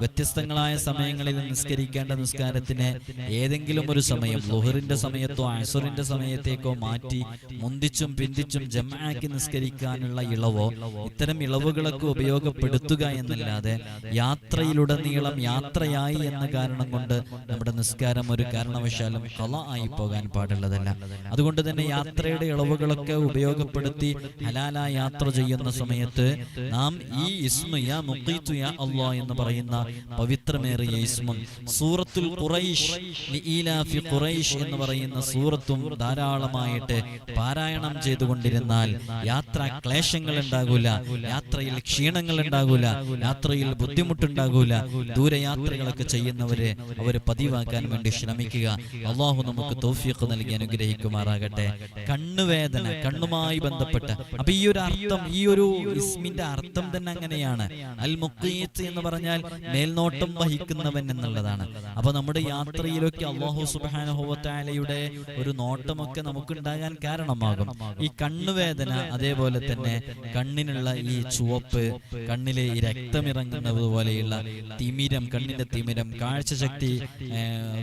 വ്യത്യസ്തങ്ങളായ സമയങ്ങളിൽ നിസ്കരിക്കേണ്ട നിസ്കാരത്തിന് ഏതെങ്കിലും ഒരു സമയം ലൊഹറിന്റെ സമയത്തോ അസുറിന്റെ സമയത്തേക്കോ മാറ്റി മുന്തിച്ചും പിന്തിച്ചും ജമാക്കി നിസ്കരിക്കാനുള്ള ഇളവോ ഇത്തരം ഇളവുകളൊക്കെ ഉപയോഗപ്പെടുത്തുക എന്നല്ലാതെ യാത്രയിലുടനീളം യാത്രയായി എന്ന കാരണം കൊണ്ട് നമ്മുടെ നിസ്കാരം ഒരു കാരണവശാലും കല ആയി പോകാൻ പാടുള്ളതല്ല. അതുകൊണ്ട് തന്നെ യാത്രയുടെ ഇളവുകളൊക്കെ ഉപയോഗപ്പെടുത്തി ഹലാല യാത്ര ചെയ്യുന്ന സമയത്ത് നാം ഈ ഇസ്മ യാ മുഖീത്തു യാ അല്ലാ എന്ന് പറയുന്ന പവിത്രമേറിയ ഇസ്മും സൂറത്തുൽ ഖുറൈഷ് ലിഈലാഫി ഖുറൈഷ് എന്ന് പറയുന്ന സൂറത്തും ധാരാളമായിട്ട് പാരായണം ചെയ്തുകൊണ്ടിരുന്നാൽ യാത്ര ക്ലേശങ്ങൾ ഉണ്ടാകൂല യാത്രയിൽ ക്ഷീണങ്ങൾ ഉണ്ടാകൂല യാത്രയിൽ ബുദ്ധിമുട്ടുണ്ടാകൂല ദൂരയാത്രകളൊക്കെ ചെയ്യുന്നവരെ അവർ പതിവാക്കാൻ വേണ്ടി ശ്രമിക്കുക. അള്ളാഹു നമുക്ക് തോഫിയൊക്കെ നൽകി അനുഗ്രഹിക്കുമാറാകട്ടെ. കണ്ണുവേദന കണ്ണുമായി ബന്ധപ്പെട്ട. അപ്പൊ ഈ ഒരു അർത്ഥം ഈ ഒരു ഇസ്മിന്റെ അർത്ഥം തന്നെ അങ്ങനെയാണ്. അൽ മുക്കീത്ത് എന്ന് പറഞ്ഞാൽ മേൽനോട്ടം വഹിക്കുന്നവൻ എന്നുള്ളതാണ്. അപ്പൊ നമ്മുടെ യാത്രയിലൊക്കെ അള്ളാഹു സുബാനഹുവത്താലയുടെ ഒരു നോട്ടമൊക്കെ നമുക്ക് ഉണ്ടാകാൻ കാരണമാകും. ഈ കണ്ണുവേദന അതേപോലെ തന്നെ കണ്ണിനുള്ള ഈ ചുവപ്പ് കണ്ണിലെ ഈ രക്തമിറങ്ങുന്നത് പോലെയുള്ള തിമിരം കണ്ണിന്റെ തിമിരം കാഴ്ചശക്തി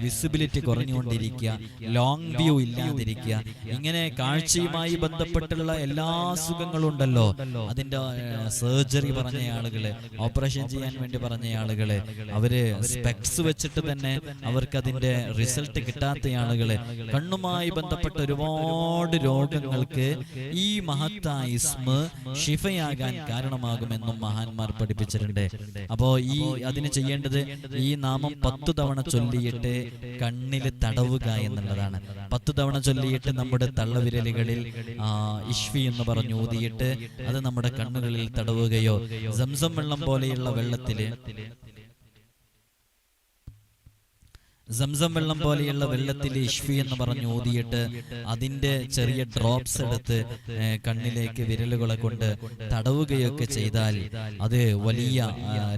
വിസിബിലിറ്റി കുറഞ്ഞുകൊണ്ടിരിക്കുക ലോങ് വ്യൂ ഇല്ലാതിരിക്കുക. ഇങ്ങനെ കാഴ്ചയുമായി ബന്ധപ്പെട്ടുള്ള എല്ലാ അസുഖങ്ങളും ഉണ്ടല്ലോ അതിന്റെ സർജറി പറഞ്ഞ ആളുകൾ. ഓപ്പറേഷൻ ചെയ്യാൻ വേണ്ടി പറഞ്ഞ ആളുകൾ അവർ സ്പെക്സ് വെച്ചിട്ട് തന്നെ അവർക്ക് അതിന്റെ റിസൾട്ട് കിട്ടാത്ത ആളുകൾ കണ്ണുമായി ബന്ധപ്പെട്ട ഒരുപാട് രോഗങ്ങൾക്ക് ഈ മഹത്തായ ഇസ്മ ഷിഫയാകാൻ കാരണമാകുമെന്നും മഹാന്മാർ പഠിപ്പിച്ചിട്ടുണ്ട്. അപ്പോ ഈ അതിന് ചെയ്യേണ്ടത് ഈ നാമം പത്തു തവണ ചൊല്ലിയിട്ട് കണ്ണിൽ തടവുക എന്നുള്ളതാണ്. പത്തു തവണ ചൊല്ലിയിട്ട് നമ്മുടെ തള്ളവിരലുകളിൽ ഇഷ്വി എന്ന് പറഞ്ഞു ഊതിയിട്ട് അത് നമ്മുടെ കണ്ണുകളിൽ തടവുകയോ സംസം വെള്ളം പോലെയുള്ള വെള്ളത്തിൽ സംസം വെള്ളം പോലെയുള്ള വെള്ളത്തിൽ ഇഷ്ഫി എന്ന് പറഞ്ഞ് ഊതിയിട്ട് അതിന്റെ ചെറിയ ഡ്രോപ്സ് എടുത്ത് കണ്ണിലേക്ക് വിരലുകളെ കൊണ്ട് തടവുകയൊക്കെ ചെയ്താൽ അത് വലിയ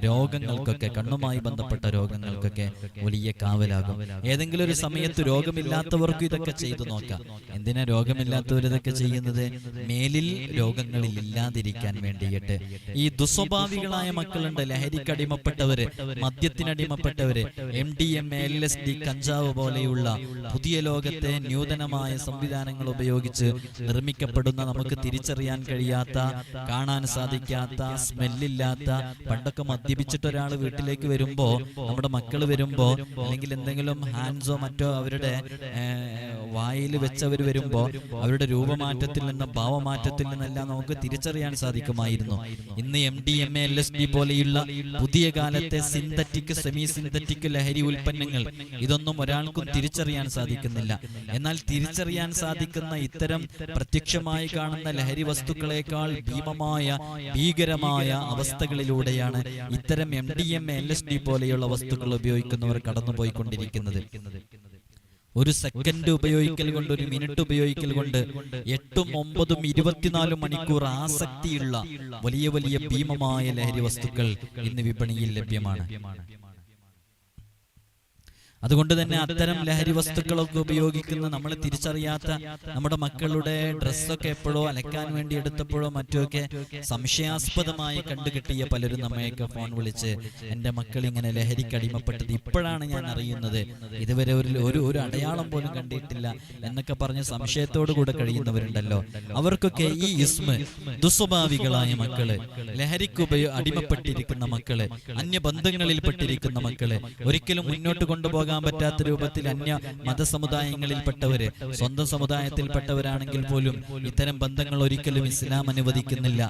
രോഗങ്ങൾക്കൊക്കെ കണ്ണുമായി ബന്ധപ്പെട്ട രോഗങ്ങൾക്കൊക്കെ വലിയ കാവലാകും. ഏതെങ്കിലും ഒരു സമയത്ത് രോഗമില്ലാത്തവർക്കും ഇതൊക്കെ ചെയ്തു നോക്കാം. എന്തിനാ രോഗമില്ലാത്തവർ ഇതൊക്കെ ചെയ്യുന്നത്? മേലിൽ രോഗങ്ങളിൽ ഇല്ലാതിരിക്കാൻ വേണ്ടിയിട്ട്. ഈ ദുസ്വഭാവികളായ മക്കളുണ്ട് ലഹരിക്കടിമപ്പെട്ടവര് മദ്യത്തിനടിമപ്പെട്ടവര് M D M L S D കഞ്ചാവ് പോലെയുള്ള പുതിയ ലോകത്തെ നൂതനമായ സംവിധാനങ്ങൾ ഉപയോഗിച്ച് നിർമ്മിക്കപ്പെടുന്ന നമുക്ക് തിരിച്ചറിയാൻ കഴിയാത്ത കാണാൻ സാധിക്കാത്ത സ്മെല്ലില്ലാത്ത പണ്ടൊക്കെ മദ്യപിച്ചിട്ട് ഒരാൾ വീട്ടിലേക്ക് വരുമ്പോ നമ്മുടെ മക്കൾ വരുമ്പോ അല്ലെങ്കിൽ എന്തെങ്കിലും ഹാൻഡ്സോ മറ്റോ അവരുടെ വായിൽ വെച്ചവർ വരുമ്പോ അവരുടെ രൂപമാറ്റത്തിൽ നിന്ന് ഭാവമാറ്റത്തിൽ നിന്നെല്ലാം നമുക്ക് തിരിച്ചറിയാൻ സാധിക്കുമായിരുന്നു. ഇന്ന് M D M L S D പോലെയുള്ള പുതിയ കാലത്തെ സിന്തറ്റിക് സെമി സിന്തറ്റിക് ലഹരി ഉൽപ്പന്നങ്ങൾ ഇതൊന്നും ഒരാൾക്കും തിരിച്ചറിയാൻ സാധിക്കുന്നില്ല. എന്നാൽ തിരിച്ചറിയാൻ സാധിക്കുന്ന ഇത്തരം പ്രത്യക്ഷമായി കാണുന്ന ലഹരി വസ്തുക്കളെക്കാൾ ഭീമമായ ഭീകരമായ അവസ്ഥകളിലൂടെയാണ് ഇത്തരം M D M L S D പോലെയുള്ള വസ്തുക്കൾ ഉപയോഗിക്കുന്നവർ കടന്നുപോയിക്കൊണ്ടിരിക്കുന്നത്. ഒരു സെക്കൻഡ് ഉപയോഗിക്കൽ കൊണ്ട് ഒരു മിനിറ്റ് ഉപയോഗിക്കൽ കൊണ്ട് എട്ടും ഒമ്പതും ഇരുപത്തിനാലും മണിക്കൂർ ആസക്തിയുള്ള വലിയ വലിയ ഭീമമായ ലഹരി വസ്തുക്കൾ ഇന്ന് വിപണിയിൽ ലഭ്യമാണ്. അതുകൊണ്ട് തന്നെ അത്തരം ലഹരി വസ്തുക്കളൊക്കെ ഉപയോഗിക്കുന്ന നമ്മൾ തിരിച്ചറിയാത്ത നമ്മുടെ മക്കളുടെ ഡ്രസ്സൊക്കെ എപ്പോഴോ അലക്കാൻ വേണ്ടി എടുത്തപ്പോഴോ മറ്റുമൊക്കെ സംശയാസ്പദമായി കണ്ടുകിട്ടിയ പലരും നമ്മയൊക്കെ ഫോൺ വിളിച്ച് എന്റെ മക്കൾ ഇങ്ങനെ ലഹരിക്ക് അടിമപ്പെട്ടത് ഇപ്പോഴാണ് ഞാൻ അറിയുന്നത്. ഇതുവരെ ഒരു ഒരു ഒരു അടയാളം പോലും കണ്ടിട്ടില്ല എന്നൊക്കെ പറഞ്ഞ് സംശയത്തോടു കൂടെ കഴിയുന്നവരുണ്ടല്ലോ. അവർക്കൊക്കെ ഈ ഇസ്മ ദുസ്വഭാവികളായ മക്കൾ. ലഹരിക്ക് ഉപയോ അടിമപ്പെട്ടിരിക്കുന്ന മക്കൾ. അന്യബന്ധങ്ങളിൽപ്പെട്ടിരിക്കുന്ന മക്കൾ. ഒരിക്കലും മുന്നോട്ട് കൊണ്ടുപോകാൻ പറ്റാത്ത രൂപത്തിൽ അന്യ മതസമുദായങ്ങളിൽപ്പെട്ടവര് സ്വന്തം സമുദായത്തിൽപ്പെട്ടവരാണെങ്കിൽ പോലും ഇത്തരം ബന്ധങ്ങൾ ഒരിക്കലും ഇസ്ലാം അനുവദിക്കുന്നില്ല.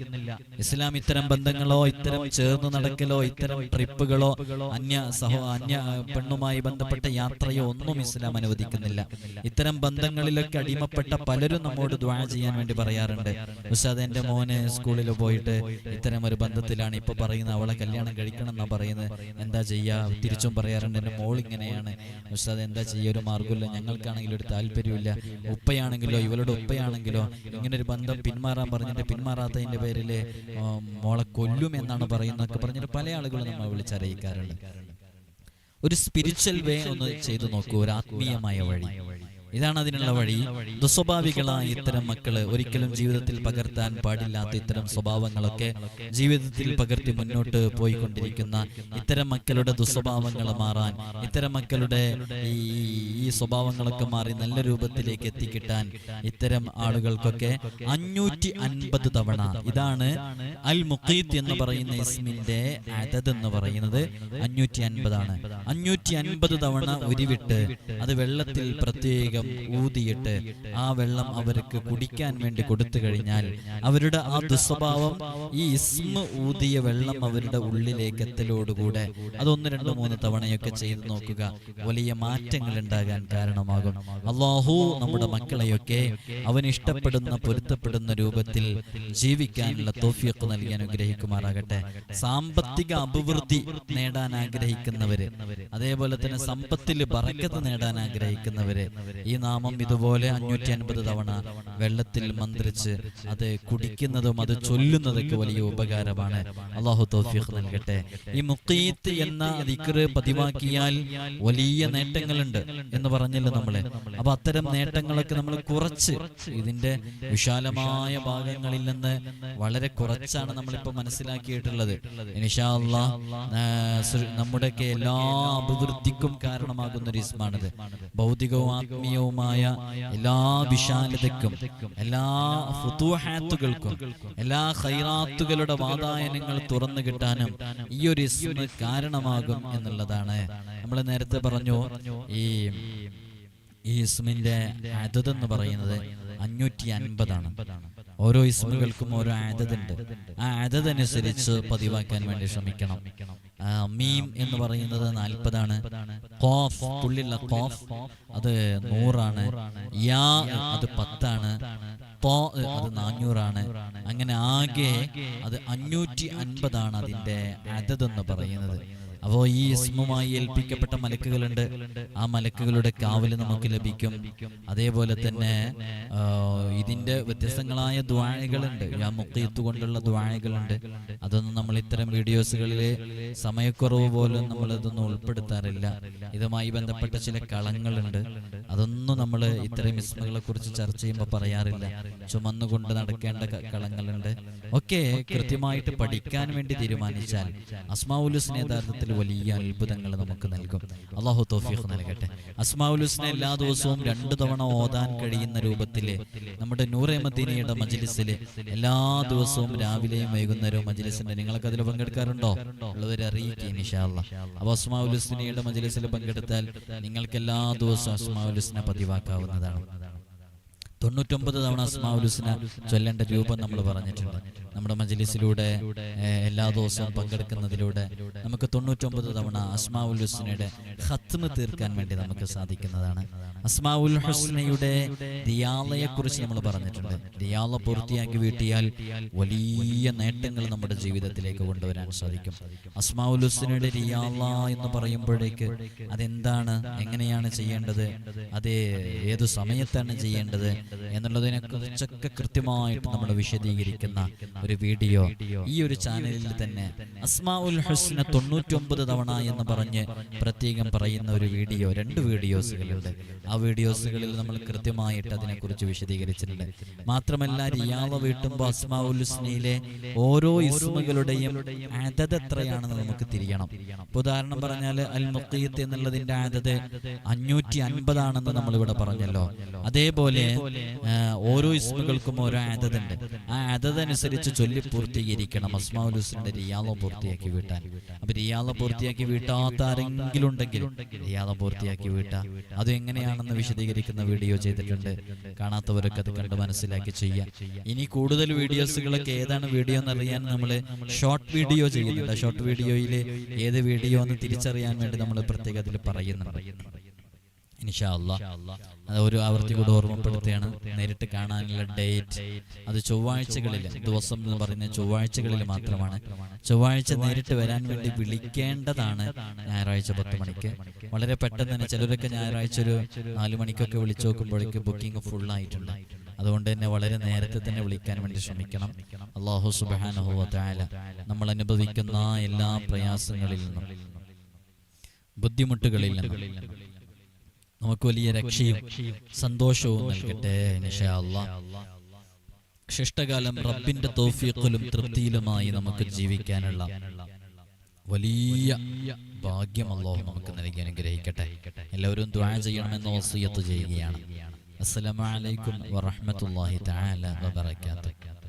ഇസ്ലാം ഇത്തരം ബന്ധങ്ങളോ ഇത്തരം ചേർന്ന് നടക്കലോ ഇത്തരം ട്രിപ്പുകളോ അന്യ സഹോ അന്യ പെണ്ണുമായി ബന്ധപ്പെട്ട യാത്രയോ ഒന്നും ഇസ്ലാം അനുവദിക്കുന്നില്ല. ഇത്തരം ബന്ധങ്ങളിലൊക്കെ അടിമപ്പെട്ട പലരും നമ്മോട് ദ്വാ ചെയ്യാൻ വേണ്ടി പറയാറുണ്ട്. ഉസ്താദ് എന്റെ മോന് സ്കൂളിൽ പോയിട്ട് ഇത്തരം ഒരു ബന്ധത്തിലാണ്. ഇപ്പൊ പറയുന്നത് അവളെ കല്യാണം കഴിക്കണം എന്നാ പറയുന്നത്. എന്താ ചെയ്യാ? തിരിച്ചും പറയാറുണ്ട്. എന്റെ മോൾ ഇങ്ങനെയാണ് ഉസ്താദ് എന്താ ചെയ്യുക? ഒരു മാർഗമില്ല ഞങ്ങൾക്കാണെങ്കിലും ഒരു താല്പര്യമില്ല. ഉപ്പയാണെങ്കിലോ ഇവളുടെ ഉപ്പയാണെങ്കിലോ ഇങ്ങനെ ഒരു ബന്ധം പിന്മാറാൻ പറഞ്ഞിട്ട് പിന്മാറാത്തതിന്റെ പേരിൽ മോളെ കൊല്ലും എന്നാണ് പറയുന്നതൊക്കെ പറഞ്ഞിട്ട് പല ആളുകളും നമ്മൾ വിളിച്ചറിയിക്കാറുണ്ട് ഒരു സ്പിരിച്വൽ വേ ഒന്ന് ചെയ്തു നോക്കൂ. ഒരു ആത്മീയമായ വഴി. ഇതാണ് അതിനുള്ള വഴി. ദുസ്വഭാവികളായ ഇത്തരം മക്കൾ ഒരിക്കലും ജീവിതത്തിൽ പകർത്താൻ പാടില്ലാത്ത ഇത്തരം സ്വഭാവങ്ങളൊക്കെ ജീവിതത്തിൽ പകർത്തി മുന്നോട്ട് പോയിക്കൊണ്ടിരിക്കുന്ന ഇത്തരം മക്കളുടെ ദുസ്വഭാവങ്ങൾ മാറാൻ ഇത്തരം മക്കളുടെ ഈ ഈ സ്വഭാവങ്ങളൊക്കെ മാറി നല്ല രൂപത്തിലേക്ക് എത്തിക്കിട്ടാൻ ഇത്തരം ആളുകൾക്കൊക്കെ അഞ്ഞൂറ്റി അൻപത് തവണ ഇതാണ് അൽ മുഖീത്ത് എന്ന് പറയുന്ന ഇസ്മിന്റെ അതത് എന്ന് പറയുന്നത് അഞ്ഞൂറ്റി അൻപതാണ് അഞ്ഞൂറ്റി അൻപത് തവണ ഉരുവിട്ട് അത് വെള്ളത്തിൽ പ്രത്യേകം ഊതിയിട്ട് ആ വെള്ളം അവർക്ക് കുടിക്കാൻ വേണ്ടി കൊടുത്തു കഴിഞ്ഞാൽ അവരുടെ ആ ദുസ്വഭാവം ഈ ഇസ്മ ഊതിയ വെള്ളം അവരുടെ ഉള്ളിലേക്ക് എത്തലോടുകൂടെ അതൊന്ന് രണ്ട് മൂന്ന് തവണയൊക്കെ ചെയ്തു നോക്കുക. വലിയ മാറ്റങ്ങൾ ഉണ്ടാകാൻ കാരണമാകും. അള്ളാഹു നമ്മുടെ മക്കളെയൊക്കെ അവൻ ഇഷ്ടപ്പെടുന്ന പൊരുത്തപ്പെടുന്ന രൂപത്തിൽ ജീവിക്കാനുള്ള തോഫിയൊക്കെ നൽകി അനുഗ്രഹിക്കുമാറാകട്ടെ. സാമ്പത്തിക അഭിവൃദ്ധി നേടാൻ ആഗ്രഹിക്കുന്നവര് അതേപോലെ തന്നെ സമ്പത്തിൽ ബറക്കത്ത് നേടാൻ ആഗ്രഹിക്കുന്നവര് ഈ നാമം ഇതുപോലെ അഞ്ഞൂറ്റി അൻപത് തവണ വെള്ളത്തിൽ മന്ത്രിച്ച് അത് കുടിക്കുന്നതും അത് ചൊല്ലുന്നതൊക്കെ വലിയ ഉപകാരമാണ്. അള്ളാഹു തൗഫീഖ് നൽകട്ടെ. ഈ മുക്കീത്ത് എന്ന ദിക്റ് പതിവാക്കിയാൽ വലിയ നേട്ടങ്ങളുണ്ട് എന്ന് പറഞ്ഞല്ലോ നമ്മളെ. അപ്പൊ അത്തരം നേട്ടങ്ങളൊക്കെ നമ്മൾ കുറച്ച് ഇതിന്റെ വിശാലമായ ഭാഗങ്ങളിൽ നിന്ന് വളരെ കുറച്ചാണ് നമ്മളിപ്പോ മനസ്സിലാക്കിയിട്ടുള്ളത്. ആ, നമ്മുടെയൊക്കെ എല്ലാ അഭിവൃദ്ധിക്കും കാരണമാകുന്ന ഒരു ഇസ്മാണിത്. ഭൗതികവും ആത്മീയവുമായ എല്ലാ വിശാലതക്കും എല്ലാ ഫുതുഹാത്തുകൾക്കും എല്ലാ ഹൈറാത്തുകളുടെ വാതായനങ്ങൾ തുറന്നു കിട്ടാനും ഈ ഒരു ഇസ്മ കാരണമാകും എന്നുള്ളതാണ്. നമ്മൾ നേരത്തെ പറഞ്ഞു ഈ ഈ ഇസ്മിന്റെ അതത് എന്ന് പറയുന്നത് അഞ്ഞൂറ്റി അൻപതാണ് ഓരോ ഇസ്മുകൾക്കും ഓരോ ആദതുണ്ട് ആ ആദത് അനുസരിച്ച് പതിവാക്കാൻ വേണ്ടി ശ്രമിക്കണം. ആ, മീം എന്ന് പറയുന്നത് നാൽപ്പതാണ്. കോഫ് പുള്ളിയുള്ള കോഫ് അത് നൂറാണ്. യാ അത് പത്താണ്. തോ അത് നാനൂറാണ് അങ്ങനെ ആകെ അത് അഞ്ഞൂറ്റി അൻപതാണ് അതിന്റെ അതത് എന്ന് പറയുന്നത്. അപ്പോ ഈ ഇസ്മുമായി ഏൽപ്പിക്കപ്പെട്ട മലക്കുകളുണ്ട്. ആ മലക്കുകളുടെ കാവൽ നമുക്ക് ലഭിക്കും. അതേപോലെ തന്നെ ഇതിന്റെ വ്യത്യസ്തങ്ങളായ ദ്വാഴകളുണ്ട് യാ മുക്കീത്ത് കൊണ്ടുള്ള ദ്വാഴകളുണ്ട് അതൊന്നും നമ്മൾ ഇത്തരം വീഡിയോസുകളിൽ സമയക്കുറവ് പോലും നമ്മൾ ഇതൊന്നും ഉൾപ്പെടുത്താറില്ല. ഇതുമായി ബന്ധപ്പെട്ട ചില കളങ്ങളുണ്ട്. അതൊന്നും നമ്മൾ ഇത്തരം ഇസ്മുകളെ കുറിച്ച് ചർച്ച ചെയ്യുമ്പോൾ പറയാറില്ല. ചുമന്നുകൊണ്ട് നടക്കേണ്ട കളങ്ങളുണ്ട്. ഒക്കെ കൃത്യമായിട്ട് പഠിക്കാൻ വേണ്ടി തീരുമാനിച്ചാൽ അസ്മാഉലുസ്നെ യഥാർത്ഥത്തിൽ വലിയ അത്ഭുതങ്ങൾ നമുക്ക് നൽകും. അള്ളാഹു തോഫീഖ് നൽകട്ടെ. അസ്മാഉലുസ്നെ എല്ലാ ദിവസവും രണ്ടു തവണ ഓതാൻ കഴിയുന്ന രൂപത്തിൽ നമ്മുടെ നൂറെ മദീനയുടെ മജ്ലിസിൽ എല്ലാ ദിവസവും രാവിലെയും വൈകുന്നേരവും മജ്ലിസിന്റെ നിങ്ങൾക്ക് അതിൽ പങ്കെടുക്കാറുണ്ടോ? ഉള്ളവരെ അറിയിക്കുക ഇൻഷാല്ല അപ്പൊ അസ്മാഉലുസ്നയുടെ മജ്ലിസിൽ പങ്കെടുത്താൽ നിങ്ങൾക്ക് എല്ലാ ദിവസവും അസ്മാഉലുസ്നെ പതിവാക്കാവുന്നതാണ്. തൊണ്ണൂറ്റൊമ്പത് തവണ അസ്മാവുലുസിന ചൊല്ലേണ്ട രൂപം നമ്മൾ പറഞ്ഞിട്ടുണ്ട്. നമ്മുടെ മജലിസിലൂടെ എല്ലാ ദിവസവും പങ്കെടുക്കുന്നതിലൂടെ നമുക്ക് തൊണ്ണൂറ്റൊമ്പത് തവണ അസ്മാവുലുസിനയുടെ ഖത്മ് തീർക്കാൻ വേണ്ടി നമുക്ക് സാധിക്കുന്നതാണ്. അസ്മാവുൽ ഹസ്നയുടെ ദിയാലയെ കുറിച്ച് നമ്മൾ പറഞ്ഞിട്ടുണ്ട്. ദിയാല പൂർത്തിയാക്കി വീട്ടിയാൽ വലിയ നേട്ടങ്ങൾ നമ്മുടെ ജീവിതത്തിലേക്ക് കൊണ്ടുവരാൻ സാധിക്കും. അസ്മാവുലുസിനയുടെ റിയാല എന്ന് പറയുമ്പോഴേക്ക് അതെന്താണ്? എങ്ങനെയാണ് ചെയ്യേണ്ടത്? അത് ഏത് സമയത്താണ് ചെയ്യേണ്ടത്? എന്നുള്ളതിനെ കുറിച്ചൊക്കെ കൃത്യമായിട്ട് നമ്മൾ വിശദീകരിക്കുന്ന ഒരു വീഡിയോ ഈ ഒരു ചാനലിൽ തന്നെ അസ്മാ ഉൽ ഹുസ്ന തൊണ്ണൂറ്റൊമ്പത് തവണ എന്ന് പറഞ്ഞ് പ്രത്യേകം പറയുന്ന ഒരു വീഡിയോ രണ്ട് വീഡിയോസുകളുണ്ട്. ആ വീഡിയോസുകളിൽ നമ്മൾ കൃത്യമായിട്ട് അതിനെക്കുറിച്ച് വിശദീകരിച്ചിട്ടുണ്ട്. മാത്രമല്ല റിയാവ വീട്ടുമ്പോൾ അസ്മാ ഉൽ ഹുസ്നയിലെ ഓരോ ഇസ്മുകളുടെയും അതത് എത്രയാണെന്ന് നമുക്ക് തിരിയണം. ഉദാഹരണം പറഞ്ഞാൽ അൽ മുഖീത്ത് എന്നുള്ളതിന്റെ അതത് അഞ്ഞൂറ്റി അൻപതാണെന്ന് നമ്മൾ ഇവിടെ പറഞ്ഞല്ലോ. അതേപോലെ ഓരോ ഇസ്മുകൾക്കും ഓരോ അതതുണ്ട് ആ അതതനുസരിച്ച് ചൊല്ലി പൂർത്തീകരിക്കണം. അസ്മാഉൽ ഹുസ്നയുടെ റിയാള പൂർത്തിയാക്കി വീട്ടാൻ അപ്പൊ റിയാദ പൂർത്തിയാക്കി വീട്ടാത്ത ആരെങ്കിലും ഉണ്ടെങ്കിൽ റിയാദ പൂർത്തിയാക്കി വീട്ടാ അത് എങ്ങനെയാണെന്ന് വിശദീകരിക്കുന്ന വീഡിയോ ചെയ്തിട്ടുണ്ട് കാണാത്തവരൊക്കെ അത് കണ്ട് മനസ്സിലാക്കി ചെയ്യാം ഇനി കൂടുതൽ വീഡിയോസുകളൊക്കെ ഏതാണ് വീഡിയോ എന്നറിയാൻ നമ്മൾ ഷോർട്ട് വീഡിയോ ചെയ്യുന്നുണ്ട്. ഷോർട്ട് വീഡിയോയിൽ ഏത് വീഡിയോ എന്ന് തിരിച്ചറിയാൻ വേണ്ടി നമ്മൾ പ്രത്യേകത്തിൽ പറയുന്നുണ്ട്. ഇൻഷാ അല്ലാ അത് ഒരു ആവർത്തി കൂടെ ഓർമ്മപ്പെടുത്തുകയാണ്. നേരിട്ട് കാണാനുള്ള ഡേറ്റ് അത് ചൊവ്വാഴ്ചകളിൽ ദിവസം എന്ന് പറയുന്ന ചൊവ്വാഴ്ചകളിൽ മാത്രമാണ്. ചൊവ്വാഴ്ച നേരിട്ട് വരാൻ വേണ്ടി വിളിക്കേണ്ടതാണ് ഞായറാഴ്ച പത്ത് മണിക്ക്. വളരെ പെട്ടെന്ന് തന്നെ ചിലരൊക്കെ ഞായറാഴ്ച ഒരു നാലു മണിക്കൊക്കെ വിളിച്ചു നോക്കുമ്പോഴേക്ക് ബുക്കിംഗ് ഫുൾ ആയിട്ടുണ്ട്. അതുകൊണ്ട് തന്നെ വളരെ നേരത്തെ തന്നെ വിളിക്കാൻ വേണ്ടി ശ്രമിക്കണം. അള്ളാഹു സുബാനഹു താല നമ്മൾ അനുഭവിക്കുന്ന എല്ലാ പ്രയാസങ്ങളിൽ നിന്നും. ബുദ്ധിമുട്ടുകളിൽ നിന്നും. നമുക്ക് വലിയ രക്ഷയും സന്തോഷവും നൽകട്ടെ ശിഷ്ടകാലം റബ്ബിന്റെ തൗഫീഖിലും തൃപ്തിയിലുമായി നമുക്ക് ജീവിക്കാനുള്ള വലിയ ഭാഗ്യം അള്ളാഹു നമുക്ക് നൽകി അനുഗ്രഹിക്കട്ടെ. എല്ലാവരും ദ്വാര ചെയ്യണമെന്ന് വസിയത്ത് ചെയ്യുകയാണ്. അസ്സലാമു അലൈക്കും വറഹ്മത്തുള്ളാഹി തആല വബറകാതുഹു.